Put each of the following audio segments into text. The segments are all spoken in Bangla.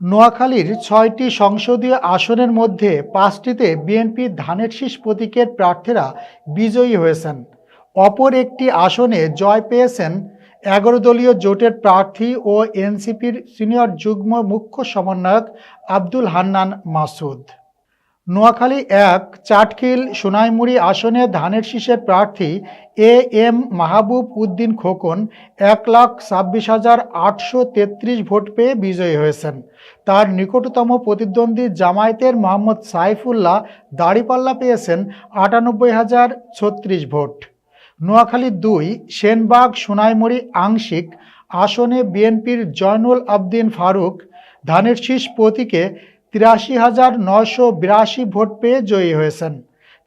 নোয়াখালীর ছয়টি সংসদীয় আসনের মধ্যে পাঁচটিতে বিএনপি ধানের শীষ প্রতীকের প্রার্থীরা বিজয়ী হয়েছেন। অপর একটি আসনে জয় পেয়েছেন এগারো দলীয় জোটের প্রার্থী ও এনসিপির সিনিয়র যুগ্ম মুখ্য সমন্বয়ক আব্দুল হান্নান মাসুদ নোয়াখালী এক, চাটখিল, সোনাইমুড়ি আসনে ধানের শীষের প্রার্থী এ এম মাহবুব উদ্দিন খোকন এক লাখ ছাব্বিশ হাজার আটশো তেত্রিশ ভোট পেয়ে বিজয়ী হয়েছেন। তার নিকটতম প্রতিদ্বন্দ্বী জামায়াতের মোহাম্মদ সাইফুল্লাহ দাড়িপাল্লা পেয়েছেন আটানব্বই হাজার ছত্রিশ ভোট। নোয়াখালী দুই, সেনবাগ, সোনাইমুড়ি, আংশিক আসনে বিএনপির জয়নুল আবদিন ফারুক ধানের শীষ প্রতীকে তিরাশি হাজার নশো বিরাশি ভোট পেয়ে জয়ী হয়েছেন।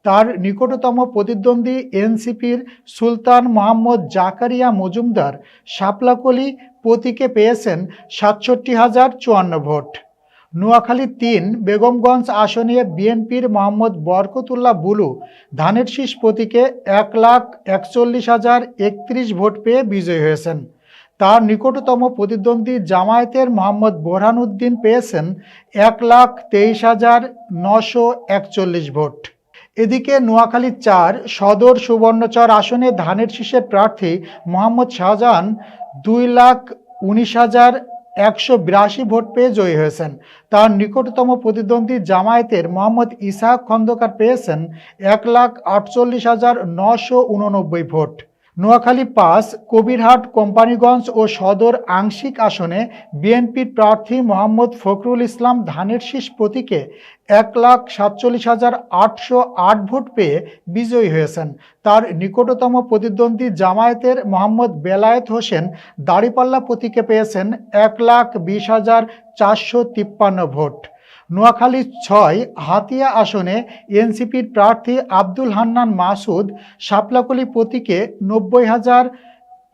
তার নিকটতম প্রতিদ্বন্দ্বী এনসিপির সুলতান মোহাম্মদ জাকারিয়া মজুমদার শাপলাকলি প্রতীকে পেয়েছেন সাতষট্টি হাজার চুয়ান্ন ভোট। নোয়াখালী তিন, বেগমগঞ্জ আসনে বিএনপির মোহাম্মদ বরকতুল্লাহ বুলু ধানের শীষ প্রতীকে এক লাখ একচল্লিশ হাজার একত্রিশ ভোট পেয়ে বিজয়ী হয়েছেন। তার নিকটতম প্রতিদ্বন্দ্বী জামায়াতের মোহাম্মদ বোরহানুদ্দিন পেয়েছেন এক লাখ তেইশ হাজার নশো একচল্লিশ ভোট। এদিকে নোয়াখালী চার, সদর সুবর্ণচর আসনে ধানের শীষের প্রার্থী মোহাম্মদ শাহজাহান দুই লাখ উনিশ হাজার একশো বিরাশি ভোট পেয়ে জয়ী হয়েছেন। তার নিকটতম প্রতিদ্বন্দ্বী জামায়াতের মোহাম্মদ ইসাহাক খন্দকার পেয়েছেন এক লাখ আটচল্লিশ হাজার নশো উননব্বই ভোট। নোয়াখালী পাঁচ কবিরহাট, কোম্পানিগঞ্জ ও সদর আংশিক আসনে বিএনপির প্রার্থী মোহাম্মদ ফখরুল ইসলাম ধানের শীষ প্রতীকে এক লাখ সাতচল্লিশ হাজার আটশো আট ভোট পেয়ে বিজয়ী হয়েছেন। তার নিকটতম প্রতিদ্বন্দ্বী জামায়াতের মোহাম্মদ বেলায়েত হোসেন দাড়িপাল্লা প্রতীকে পেয়েছেন এক লাখ বিশ হাজার চারশো তিপ্পান্ন ভোট। নোয়াখালী ছয় হাতিয়া আসনে এনসিপির প্রার্থী আব্দুল হান্নান মাসুদ শাপলাকলি প্রতীকে নব্বই হাজার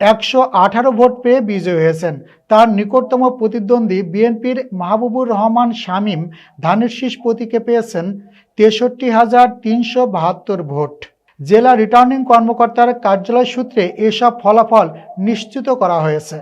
একশো আঠারো ভোট পেয়ে বিজয়ী হয়েছেন। তার নিকটতম প্রতিদ্বন্দ্বী বিএনপির মাহবুবুর রহমান শামীম ধানের শীষ প্রতীকে পেয়েছেন তেষট্টি হাজার তিনশো বাহাত্তর ভোট। জেলা রিটার্নিং কর্মকর্তার কার্যালয় সূত্রে এসব ফলাফল নিশ্চিত করা হয়েছে।